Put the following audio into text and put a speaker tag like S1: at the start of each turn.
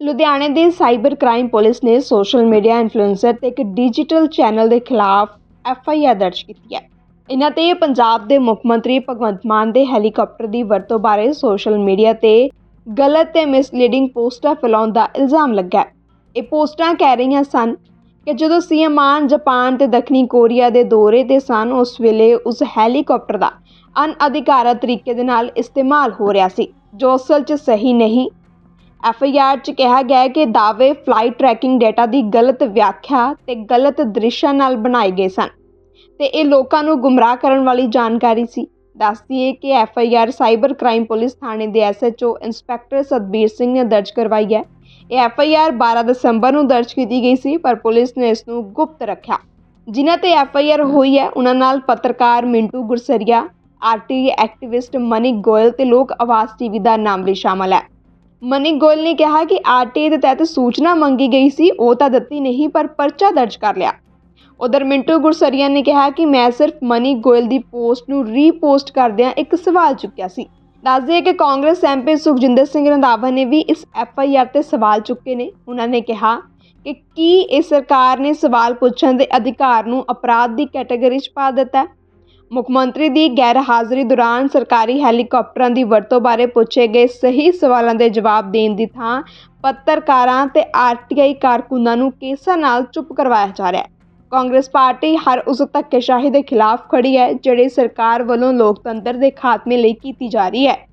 S1: ਲੁਧਿਆਣੇ ਦੀ cyber crime police ਨੇ ਸੋਸ਼ਲ ਮੀਡੀਆ ਇਨਫਲੂਐਂਸਰ ਤੇ ਇੱਕ ਡਿਜੀਟਲ ਚੈਨਲ ਦੇ ਖਿਲਾਫ ਐਫ ਆਈ ਆਰ ਦਰਜ ਕੀਤੀ ਹੈ। ਇਹਨਾਂ ਤੇ ਪੰਜਾਬ ਦੇ ਮੁੱਖ ਮੰਤਰੀ ਭਗਵੰਤ ਮਾਨ ਦੇ ਹੈਲੀਕਾਪਟਰ ਦੀ ਵਰਤੋਂ ਬਾਰੇ ਸੋਸ਼ਲ ਮੀਡੀਆ ਤੇ ਗਲਤ ਤੇ ਮਿਸਲੀਡਿੰਗ ਪੋਸਟਾਂ ਫੈਲਾਉਣ ਦਾ ਇਲਜ਼ਾਮ ਲੱਗਾ ਹੈ। ਇਹ ਪੋਸਟਾਂ ਕਹਿ ਰਹੀਆਂ ਸਨ ਕਿ ਜਦੋਂ ਸੀਐਮ ਮਾਨ ਜਾਪਾਨ ਤੇ ਦੱਖਣੀ ਕੋਰੀਆ ਦੇ ਦੌਰੇ ਤੇ ਸਨ, ਉਸ ਵੇਲੇ ਉਸ ਹੈਲੀਕਾਪਟਰ ਦਾ ਅਨਅਧਿਕਾਰਤ ਤਰੀਕੇ ਦੇ ਨਾਲ ਇਸਤੇਮਾਲ ਹੋ ਰਿਹਾ ਸੀ, ਜੋ ਅਸਲ 'ਚ ਸਹੀ ਨਹੀਂ ਐਫ ਆਈ ਆਰ 'ਚ ਕਿਹਾ ਗਿਆ ਕਿ ਦਾਅਵੇ ਫਲਾਈਟ ਟਰੈਕਿੰਗ ਡੇਟਾ ਦੀ ਗਲਤ ਵਿਆਖਿਆ ਅਤੇ ਗਲਤ ਦ੍ਰਿਸ਼ਾਂ ਨਾਲ ਬਣਾਏ ਗਏ ਸਨ। ਅਤੇ ਇਹ ਲੋਕਾਂ ਨੂੰ ਗੁੰਮਰਾਹ ਕਰਨ ਵਾਲੀ ਜਾਣਕਾਰੀ ਸੀ। ਦੱਸ ਦਈਏ ਕਿ F I R cyber crime police ਥਾਣੇ ਦੇ S H O inspector Satbir Singh ਨੇ ਦਰਜ ਕਰਵਾਈ ਹੈ। ਇਹ ਐਫ ਆਈ ਆਰ 12 ਦਸੰਬਰ ਨੂੰ ਦਰਜ ਕੀਤੀ ਗਈ ਸੀ, ਪਰ ਪੁਲਿਸ ਨੇ ਇਸ ਨੂੰ ਗੁਪਤ ਰੱਖਿਆ। ਜਿਨ੍ਹਾਂ ਤੇ ਐਫ ਆਈ ਆਰ ਹੋਈ ਹੈ ਉਹਨਾਂ ਨਾਲ ਪੱਤਰਕਾਰ ਮਿੰਟੂ ਗੁਰਸਰੀਆ, ਆਰਟੀ ਐਕਟਿਵਿਸਟ ਮਨੀ ਗੋਇਲ ਤੇ ਲੋਕ ਆਵਾਜ਼ ਟੀਵੀ ਦਾ ਨਾਮ ਵੀ ਸ਼ਾਮਲ ਹੈ। ਮਨੀ ਗੋਇਲ ਨੇ ਕਿਹਾ ਕਿ ਆਰਟੀ ਦੇ ਤਹਿਤ ਸੂਚਨਾ ਮੰਗੀ ਗਈ ਸੀ, ਉਹ ਤਾਂ ਦਿੱਤੀ ਨਹੀਂ, ਪਰ ਪਰਚਾ ਦਰਜ ਕਰ ਲਿਆ। ਉਧਰ ਮਿੰਟੂ ਗੁਰਸਰੀਆ ਨੇ ਕਿਹਾ ਕਿ ਮੈਂ ਸਿਰਫ ਮਨੀ ਗੋਇਲ ਦੀ ਪੋਸਟ ਨੂੰ ਰੀਪੋਸਟ ਕਰਦਿਆਂ ਇੱਕ ਸਵਾਲ ਚੁੱਕਿਆ ਸੀ। ਦੱਸ ਦਈਏ ਕਿ ਕਾਂਗਰਸ ਐਮਪੀ ਸੁਖਜਿੰਦਰ ਸਿੰਘ ਰੰਧਾਵਾ ਨੇ ਵੀ ਇਸ ਐਫ ਆਈ ਆਰ ਤੇ ਸਵਾਲ ਚੁੱਕੇ ਨੇ। ਉਹਨਾਂ ਨੇ ਕਿਹਾ ਕਿ ਕੀ ਇਹ ਸਰਕਾਰ ਨੇ ਸਵਾਲ ਪੁੱਛਣ ਦੇ ਅਧਿਕਾਰ ਨੂੰ ਅਪਰਾਧ ਦੀ ਕੈਟਾਗਰੀ 'ਚ ਪਾ ਦਿੱਤਾ ਮੁੱਖ ਮੰਤਰੀ ਦੀ ਗੈਰ ਹਾਜ਼ਰੀ ਦੌਰਾਨ ਸਰਕਾਰੀ ਹੈਲੀਕਾਪਟਰਾਂ ਦੀ ਵਰਤੋਂ ਬਾਰੇ ਪੁੱਛੇ ਗਏ ਸਹੀ ਸਵਾਲਾਂ ਦੇ ਜਵਾਬ ਦੇਣ ਦੀ ਥਾਂ ਪੱਤਰਕਾਰਾਂ ਤੇ ਆਰਟੀਆਈ ਕਾਰਕੁਨਾਂ ਨੂੰ ਕੇਸਾਂ ਨਾਲ ਚੁੱਪ ਕਰਵਾਇਆ ਜਾ ਰਿਹਾ ਹੈ। ਕਾਂਗਰਸ ਪਾਰਟੀ ਹਰ ਉਸ ਧੱਕੇਸ਼ਾਹੀ ਦੇ ਖਿਲਾਫ ਖੜੀ ਹੈ, ਜਿਹੜੀ ਸਰਕਾਰ ਵੱਲੋਂ ਲੋਕਤੰਤਰ ਦੇ ਖਾਤਮੇ ਲਈ ਕੀਤੀ ਜਾ ਰਹੀ ਹੈ।